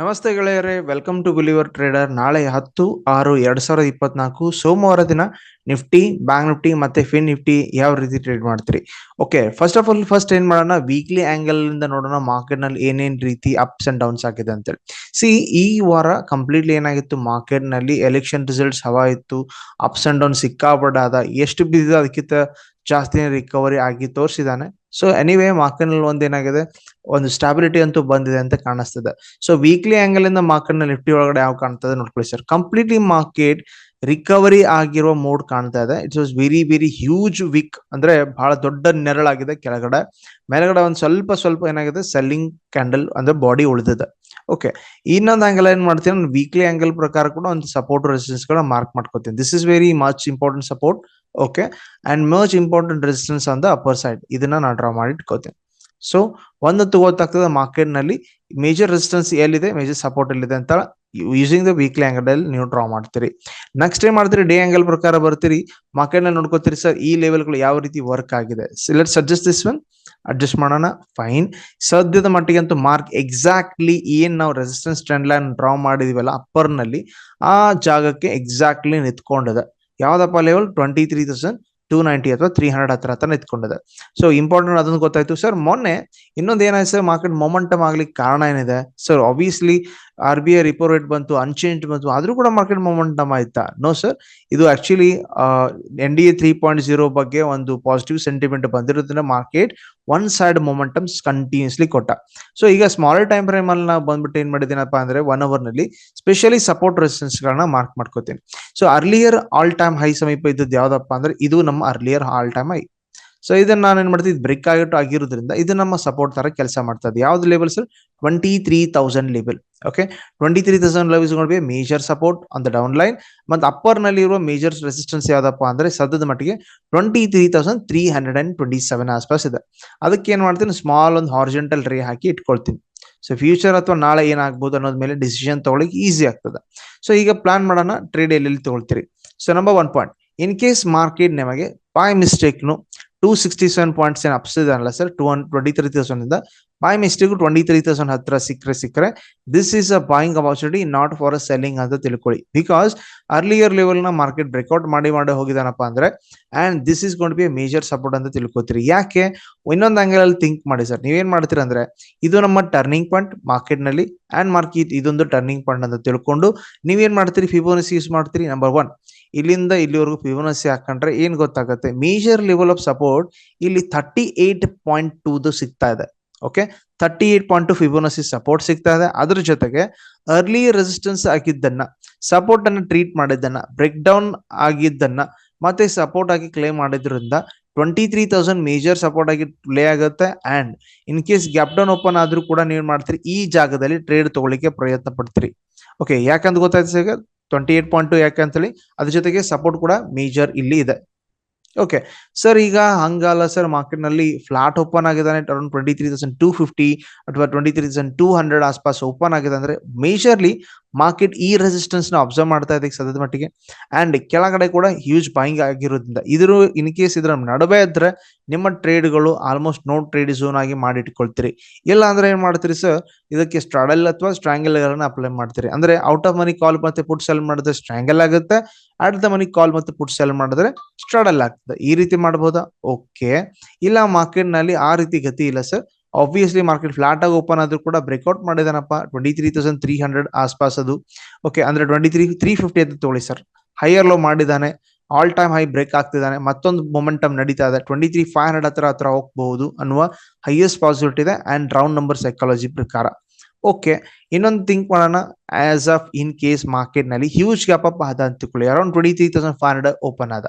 ನಮಸ್ತೆ ಗೆಳೆಯರೇ welcome to believer trader ನಾಳೆ ಹತ್ತು, ಆರು, ಎರಡ್ ಸಾವಿರದ ಇಪ್ಪತ್ನಾಲ್ಕು ಸೋಮವಾರ ದಿನ ನಿಫ್ಟಿ ಬ್ಯಾಂಕ್ ನಿಫ್ಟಿ ಮತ್ತೆ ಫಿನ್ ನಿಫ್ಟಿ ಯಾವ ರೀತಿ ಟ್ರೇಡ್ ಮಾಡ್ತೀರಿ? Okay first of all first ಏನ್ ಮಾಡೋಣ? ವೀಕ್ಲಿ ಆಂಗಲ್ ಇಂದ ನೋಡೋಣ ಮಾರ್ಕೆಟ್ನಲ್ಲಿ ಏನೇನ್ ರೀತಿ ಅಪ್ಸ್ ಅಂಡ್ ಡೌನ್ಸ್ ಆಗಿದೆ ಅಂತೇಳಿ. ಸಿ ಈ ವಾರ ಕಂಪ್ಲೀಟ್ಲಿ ಏನಾಗಿತ್ತು? ಮಾರ್ಕೆಟ್ನಲ್ಲಿ ಎಲೆಕ್ಷನ್ ರಿಸಲ್ಟ್ಸ್ ಹವಾ ಇತ್ತು ಅಪ್ಸ್ ಅಂಡ್ ಡೌನ್ ಸಿಕ್ಕಾಪಟ್ಟಾದ, ಎಷ್ಟು ಬಿದ್ದಿದೆ ಅದಕ್ಕಿಂತ ಜಾಸ್ತಿ ರಿಕವರಿ ಆಗಿ ತೋರಿಸಿದಾನೆ ಸೊ ಎನಿವೇ ಮಾರ್ಕೆಟ್ನಲ್ಲಿ ಒಂದ್ ಏನಾಗಿದೆ? ಒಂದು ಸ್ಟಾಬಿಲಿಟಿ ಅಂತೂ ಬಂದಿದೆ ಅಂತ ಕಾಣಿಸ್ತದೆ. ಸೊ ವೀಕ್ಲಿ ಆಂಗಲ್ ಇಂದ ಮಾರ್ಕೆಟ್ ನಿಫ್ಟಿ ಒಳಗಡೆ ಯಾವ ಕಾಣ್ತದೆ ನೋಡ್ಕೊಳ್ಳಿ ಸರ್. ಕಂಪ್ಲೀಟ್ಲಿ ಮಾರ್ಕೆಟ್ ರಿಕವರಿ ಆಗಿರುವ ಮೋಡ್ ಕಾಣ್ತಾ ಇದೆ. It's was very very huge week ಅಂದ್ರೆ ಬಹಳ ದೊಡ್ಡ ನೆರಳಾಗಿದೆ ಕೆಳಗಡೆ. ಮೇಲ್ಗಡೆ ಒಂದು ಸ್ವಲ್ಪ ಸ್ವಲ್ಪ ಏನಾಗಿದೆ? ಸೆಲ್ಲಿಂಗ್ ಕ್ಯಾಂಡಲ್ ಅಂದ್ರೆ ಬಾಡಿ ಉಳಿದಿದೆ. ಓಕೆ ಇನ್ನೊಂದು ಆಂಗಲ್ ಏನ್ ಮಾಡ್ತೀನಿ? ವೀಕ್ಲಿ ಆಂಗಲ್ ಪ್ರಕಾರ ಕೂಡ ಒಂದು ಸಪೋರ್ಟ್ ರೆಸಿಸ್ಟೆನ್ಸ್ ಮಾರ್ಕ್ ಮಾಡ್ಕೋತೀನಿ. This is very much important support okay and merge important resistance on the upper side ಇದನ್ನ ನಾನು ಡ್ರಾ ಮಾಡಿ ಇಟ್ಕೋತೀನಿ ಸೊ ಒಂದೊತ್ತು ಗೊತ್ತಾಗ್ತದೆ ಮಾರ್ಕೆಟ್ನಲ್ಲಿ. ಮೇಜರ್ ರೆಸಿಸ್ಟೆನ್ಸ್ ಎಲ್ಲಿದೆ? ಮೇಜರ್ ಸಪೋರ್ಟ್ ಎಲ್ಲಿದೆ ಅಂತ ಯೂಸಿಂಗ್ ದ ವೀಕ್ಲಿ ಆಂಗಲ್ ಅಲ್ಲಿ ನೀವು ಡ್ರಾ ಮಾಡ್ತೀರಿ. ನೆಕ್ಸ್ಟ್ ಏನ್ ಮಾಡ್ತೀರಿ? ಡೇ ಆ್ಯಂಗಲ್ ಪ್ರಕಾರ ಬರ್ತೀರಿ. ಮಾರ್ಕೆಟ್ನಲ್ಲಿ ನೋಡ್ಕೋತೀರಿ ಸರ್ ಈ ಲೆವೆಲ್ಗಳು ಯಾವ ರೀತಿ ವರ್ಕ್ ಆಗಿದೆ. Let suggest this one adjust ಮಾಡೋಣ. ಫೈನ್ ಸದ್ಯದ ಮಟ್ಟಿಗೆ ಅಂತೂ ಮಾರ್ಕ್ ಎಕ್ಸಾಕ್ಟ್ಲಿ ಏನ್ ನಾವು ರೆಸಿಸ್ಟೆನ್ಸ್ ಟ್ರೆಂಡ್ ಲೈನ್ ಡ್ರಾ ಮಾಡಿದೀವಲ್ಲ ಅಪ್ಪರ್ನಲ್ಲಿ, ಆ ಜಾಗಕ್ಕೆ ಎಕ್ಸಾಕ್ಟ್ಲಿ ನಿಂತ್ಕೊಂಡಿದೆ. ಯಾವ್ದಪ್ಪ level twenty three thousand two ninety ಅಥವಾ ತ್ರೀ ಹಂಡ್ರೆಡ್ ಹತ್ರ ಹತ್ರ ನಿಂತ್ಕೊಂಡಿದೆ. ಸೊ ಇಂಪಾರ್ಟೆಂಟ್ ಅದನ್ನು ಗೊತ್ತಾಯ್ತು. ಸರ್ ಮೊನ್ನೆ ಇನ್ನೊಂದು ಏನಾಯ್ತು ಸರ್ ಮಾರ್ಕೆಟ್ ಮೊಮೆಂಟಮ್ ಆಗ್ಲಿಕ್ಕೆ ಕಾರಣ ಏನಿದೆ? Sir obviously R B I repo rate ಬಂತು ಅನ್ಚೇಂಜ್ ಬಂತು, ಆದ್ರೂ ಕೂಡ ಮಾರ್ಕೆಟ್ ಮೊಮೆಂಟಮ್ ಆಯ್ತಾ? ನೋ ಸರ್ ಇದು actually N D A three point zero ಬಗ್ಗೆ ಒಂದು ಪಾಸಿಟಿವ್ ಸೆಂಟಿಮೆಂಟ್ ಬಂದಿರೋದ್ರಿಂದ market one side momentums continuously ಕೊಟ್ಟ. ಸೊ ಈಗ ಸ್ಮಾಲರ್ ಟೈಮ್ ಫ್ರೇಮ್ ಅಲ್ಲಿ ನಾವು ಬಂದ್ಬಿಟ್ಟು ಏನ್ ಮಾಡಿದ್ದೀನಪ್ಪ ಅಂದ್ರೆ ಒನ್ ಅವರ್ನಲ್ಲಿ ಸ್ಪೆಷಲಿ ಸಪೋರ್ಟ್ ರೆಸಿಸ್ಟೆನ್ಸ್ ಗಳನ್ನ ಮಾರ್ಕ್ ಮಾಡ್ಕೋತೀನಿ. So earlier all time high ಸಮೀಪ ಇದ್ದದ್ದು ಯಾವ್ದಪ್ಪ ಅಂದ್ರೆ ಇದು ನಮ್ಮ earlier all time high so ಇದನ್ನ ನಾನು ಏನ್ ಮಾಡ್ತೀನಿ ಬ್ರೇಕ್ ಆಗಿಟ್ಟು ಆಗಿರೋದ್ರಿಂದ ಇದು ನಮ್ಮ ಸಪೋರ್ಟ್ ತರ ಕೆಲಸ ಮಾಡ್ತದೆ ಯಾವ್ದು level sir twenty three thousand level okay twenty three thousand levels be major support on the down line ಮತ್ತು ಅಪ್ಪರ್ನಲ್ಲಿ ಇರುವ ಮೇಜರ್ ರೆಸಿಸ್ಟೆನ್ಸ್ ಯಾವ್ದಪ್ಪ ಅಂದ್ರೆ ಸದ್ಯದ ಮಟ್ಟಿಗೆ twenty three thousand three hundred and twenty seven ಆಸ್ಪಾಸ್ ಇದೆ. ಅದಕ್ಕೆ ಏನ್ ಮಾಡ್ತೀನಿ? ಸ್ಮಾಲ್ ಒಂದು ಹಾರ್ಜೆಂಟಲ್ ರೇ ಹಾಕಿ ಇಟ್ಕೊಳ್ತೀನಿ. ಸೊ ಫ್ಯೂಚರ್ ಅಥವಾ ನಾಳೆ ಏನಾಗ್ಬೋದು ಅನ್ನೋದ್ ಮೇಲೆ ಡಿಸಿಷನ್ ತಗೊಳ್ಳಿಕ್ಕೆ ಈಸಿ ಆಗ್ತದೆ. ಸೊ ಈಗ ಪ್ಲಾನ್ ಮಾಡೋಣ. ಟ್ರೇಡ್ ಎಲ್ಲೆಲ್ಲಿ ತಗೊಳ್ತೀರಿ? So number one point in case market ನಿಮಗೆ ಬೈ ಮಿಸ್ಟೇಕ್ನು ಟೂ ಸಿಕ್ಸ್ಟಿ ಸೆವೆನ್ ಪಾಯಿಂಟ್ಸ್ ಏನು ಅಪ್ಸ್ ಇದೆ ಅಲ್ಲ sir two hundred twenty three thousand ಇಂದ by mistake twenty three thousand ಹತ್ರ ಸಿಕ್ಕರೆ ಸಿಕ್ಕರೆ. This is a buying opportunity not for a selling ಅಂತ ತಿಳ್ಕೊಳ್ಳಿ. ಬಿಕಾಸ್ ಅರ್ಲಿಯರ್ ಲೆವೆಲ್ನ ಮಾರ್ಕೆಟ್ ಬ್ರೇಕ್ಔಟ್ ಮಾಡಿ ಮಾಡಿ ಹೋಗಿದಾನಪ್ಪ ಅಂದ್ರೆ and this is gonna be major support ಅಂತ ತಿಳ್ಕೊತೀರಿ. ಯಾಕೆ? ಇನ್ನೊಂದು ಆಂಗಲ್ ಅಲ್ಲಿ ಥಿಂಕ್ ಮಾಡಿ ಸರ್ ನೀವೇನ್ ಮಾಡ್ತೀರಾ ಅಂದ್ರೆ, ಇದು ನಮ್ಮ ಟರ್ನಿಂಗ್ ಪಾಯಿಂಟ್ ಮಾರ್ಕೆಟ್ನಲ್ಲಿ ಅಂಡ್ ಮಾರ್ಕೆಟ್ ಇದೊಂದು ಟರ್ನಿಂಗ್ ಪಾಯಿಂಟ್ ಅಂತ ತಿಳ್ಕೊಂಡು, ನೀವೇನ್ ಮಾಡ್ತೀರಿ? ಫಿಬೋನಸ್ ಯೂಸ್ ಮಾಡ್ತೀರಿ? ನಂಬರ್ ಒನ್ ಇಲ್ಲಿಂದ ಇಲ್ಲಿವರೆಗೂ ಫಿಬೋನಸಿ ಹಾಕೊಂಡ್ರೆ ಏನ್ ಗೊತ್ತಾಗುತ್ತೆ? ಮೇಜರ್ ಲೆವೆಲ್ ಆಫ್ ಸಪೋರ್ಟ್ ಇಲ್ಲಿ ಥರ್ಟಿ ಏಟ್ ಪಾಯಿಂಟ್ ಟೂದು ಸಿಗ್ತಾ ಇದೆ. Okay thirty eight point two Fibonacci support ಸಿಗ್ತಾ ಇದೆ. ಅದ್ರ ಜೊತೆಗೆ ಅರ್ಲಿ ರೆಸಿಸ್ಟೆನ್ಸ್ ಆಗಿದ್ದನ್ನ ಸಪೋರ್ಟ್ ಅನ್ನ ಟ್ರೀಟ್ ಮಾಡಿದ್ದನ್ನ ಬ್ರೇಕ್ ಡೌನ್ ಆಗಿದ್ದನ್ನ, ಮತ್ತೆ ಸಪೋರ್ಟ್ ಆಗಿ ಕ್ಲೇಮ್ ಮಾಡಿದ್ರಿಂದ twenty three thousand major support ಆಗಿ ಪ್ಲೇ ಆಗುತ್ತೆ. And in case gap down open ಆದ್ರೂ ಕೂಡ ನೀವು ಮಾಡ್ತೀರಿ? ಈ ಜಾಗದಲ್ಲಿ ಟ್ರೇಡ್ ತಗೊಳ್ಳಿಕ್ಕೆ ಪ್ರಯತ್ನ ಪಡ್ತೀರಿ. ಓಕೆ ಯಾಕಂತ ಗೊತ್ತಾಯ್ತು sir twenty eight point two ಯಾಕೆ ಅಂತೇಳಿ, ಅದ್ರ ಜೊತೆಗೆ ಸಪೋರ್ಟ್ ಕೂಡ ಮೇಜರ್ ಇಲ್ಲಿ ಇದೆ. ಓಕೆ ಸರ್ ಈಗ ಹಂಗಲ್ಲ ಸರ್ ಮಾರ್ಕೆಟ್ನಲ್ಲಿ ಫ್ಲಾಟ್ ಓಪನ್ ಆಗಿದ್ದಾನೆ around twenty three thousand two fifty ಅಥವಾ twenty three thousand two hundred ಆಸ್ಪಾಸ್ open ಆಗಿದೆ ಅಂದ್ರೆ ಮೇಜರ್ಲಿ ಮಾರ್ಕೆಟ್ ಈ ರೆಸಿಸ್ಟೆನ್ಸ್ನ ಅಬ್ಸರ್ವ್ ಮಾಡ್ತಾ ಇದೆ ಸದ್ಯದ ಮಟ್ಟಿಗೆ. ಅಂಡ್ ಕೆಳಗಡೆ ಕೂಡ ಹ್ಯೂಜ್ ಬಾಯಿಂಗ್ ಆಗಿರೋದ್ರಿಂದ. ಇದ್ರ ಇನ್ ಕೇಸ್ ಇದ್ರ ನಡುವೆ ಇದ್ರೆ ನಿಮ್ಮ ಟ್ರೇಡ್ಗಳು ಆಲ್ಮೋಸ್ಟ್ ನೋ ಟ್ರೇಡ್ ಝೋನ್ ಆಗಿ ಮಾಡಿಟ್ಕೊಳ್ತೀರಿ. ಇಲ್ಲ ಅಂದ್ರೆ ಏನ್ ಮಾಡ್ತೀರಿ ಸರ್ ಇದಕ್ಕೆ ಸ್ಟ್ರಾಡಲ್ ಅಥವಾ ಸ್ಟ್ರಾಂಗಲ್ ಗಳನ್ನ ಅಪ್ಲೈ ಮಾಡ್ತೀರಿ. ಅಂದ್ರೆ ಔಟ್ ಆಫ್ ಮನಿ ಕಾಲ್ ಮತ್ತೆ ಪುಟ್ ಸೆಲ್ ಮಾಡಿದ್ರೆ ಸ್ಟ್ರಾಂಗಲ್ ಆಗುತ್ತೆ. ಅಟ್ ದ ಮನಿ ಕಾಲ್ ಮತ್ತೆ ಪುಟ್ ಸೆಲ್ ಮಾಡಿದ್ರೆ ಸ್ಟ್ರಾಡಲ್ ಆಗ್ತದೆ. ಈ ರೀತಿ ಮಾಡಬಹುದಾ ಓಕೆ ಇಲ್ಲ ಮಾರ್ಕೆಟ್ನಲ್ಲಿ ಆ ರೀತಿ ಗತಿ ಇಲ್ಲ ಸರ್ ಆಬ್ವಿಯಸ್ಲಿ ಮಾರ್ಕೆಟ್ ಫ್ಲಾಟ್ ಆಗಿ ಓಪನ್ ಆದ್ರೂ ಕೂಡ breakout ಮಾಡಿದಾನಪ್ಪ. Twenty three thousand three hundred ಆಸ್ಪಾಸ್ ಅದು. ಓಕೆ ಅಂದ್ರೆ ಟ್ವೆಂಟಿ ತ್ರೀ ತ್ರೀ ಫಿಫ್ಟಿ ಅಂತ ತಗೊಳ್ಳಿ ಸರ್ ಹೈಯರ್ ಲೋ ಮಾಡಿದ್ದಾನೆ ಆಲ್ ಟೈಮ್ ಹೈ ಬ್ರೇಕ್ ಆಗ್ತಿದ್ದಾನೆ ಮತ್ತೊಂದು ಮೊಮೆಂಟಮ್ ನಡೀತಾ ಇದೆ. ಟ್ವೆಂಟಿ ತ್ರೀ ಫೈವ್ ಹಂಡ್ರೆಡ್ ಹತ್ರ ಹತ್ರ ಹೋಗಬಹುದು ಅನ್ನುವ ಹೈಯೆಸ್ಟ್ ಪಾಸಿಬಿಲಿಟಿ ಇದೆ. ಅಂಡ್ ರೌಂಡ್ ನಂಬರ್ ಸೈಕಾಲಜಿ ಪ್ರಕಾರ. ಓಕೆ ಇನ್ನೊಂದು ಥಿಂಕ್ ಮಾಡೋಣ. ಆಸ್ ಆಫ್ ಇನ್ ಕೇಸ್ ಮಾರ್ಕೆಟ್ನಲ್ಲಿ ಹ್ಯೂಜ್ ಗ್ಯಾಪ್ ಅಪ್ ಆದ ಅಂತಕೊಳ್ಳಿ around twenty three thousand five hundred open ಆದ.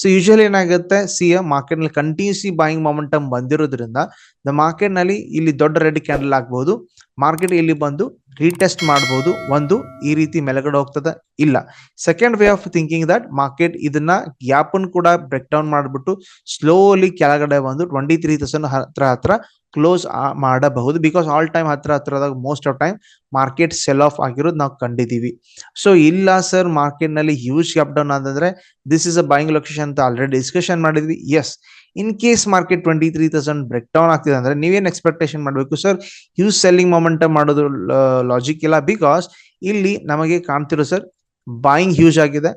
ಸೊ ಯೂಶಲಿ ಏನಾಗುತ್ತೆ? ಸಿ ಎ ಮಾರ್ಕೆಟ್ನಲ್ಲಿ ಕಂಟಿನ್ಯೂಸ್ಲಿ ಬಾಯಿಂಗ್ ಮೊಮೆಂಟಮ್ ಬಂದಿರೋದ್ರಿಂದ ದ ಮಾರ್ಕೆಟ್ನಲ್ಲಿ ಇಲ್ಲಿ ದೊಡ್ಡ ರೆಡ್ ಕ್ಯಾಂಡಲ್ ಆಗ್ಬಹುದು ಮಾರ್ಕೆಟ್ ಇಲ್ಲಿ ಬಂದು ರೀಟೆಸ್ಟ್ ಮಾಡಬಹುದು ಒಂದು, ಈ ರೀತಿ ಮೆಲಗಡೆ ಹೋಗ್ತದೆ? ಇಲ್ಲ. Second way of thinking that market ಇದನ್ನ ಗ್ಯಾಪ್ ಕೂಡ ಬ್ರೇಕ್ ಡೌನ್ ಮಾಡಿಬಿಟ್ಟು ಸ್ಲೋಲಿ ಕೆಳಗಡೆ ಬಂದು ಟ್ವೆಂಟಿ ತ್ರೀ ತೌಸಂಡ್ ಹತ್ರ ಹತ್ರ ಕ್ಲೋಸ್ ಮಾಡಬಹುದು. ಬಿಕಾಸ್ ಆಲ್ ಟೈಮ್ ಹತ್ರ ಹತ್ರದಾಗ most of time market sell off ಆಗಿರೋದು ನಾವು ಕಂಡಿದೀವಿ ಸೊ ಇಲ್ಲ ಸರ್ ಮಾರ್ಕೆಟ್ನಲ್ಲಿ ಹ್ಯೂಜ್ ಗ್ಯಾಪ್ ಡೌನ್ ಅಂತಂದ್ರೆ this is a buying location ಅಂತ ಆಲ್ರೆಡಿ ಡಿಸ್ಕಷನ್ ಮಾಡಿದ್ವಿ. Yes in case market twenty three thousand break down ಆಗ್ತಿದೆ ಅಂದ್ರೆ ನೀವೇನ್ ಎಕ್ಸ್ಪೆಕ್ಟೇಷನ್ ಮಾಡಬೇಕು ಸರ್ ಹ್ಯೂಸ್ ಸೆಲ್ಲಿಂಗ್ ಮೊಮೆಂಟಮ್ ಮಾಡೋದು ಲಾಜಿಕ್ ಇಲ್ಲ ಬಿಕಾಸ್ ಇಲ್ಲಿ ನಮಗೆ ಕಾಣ್ತಿರೋ ಸರ್ ಬಾಯಿಂಗ್ ಹ್ಯೂಜ್ ಆಗಿದೆ.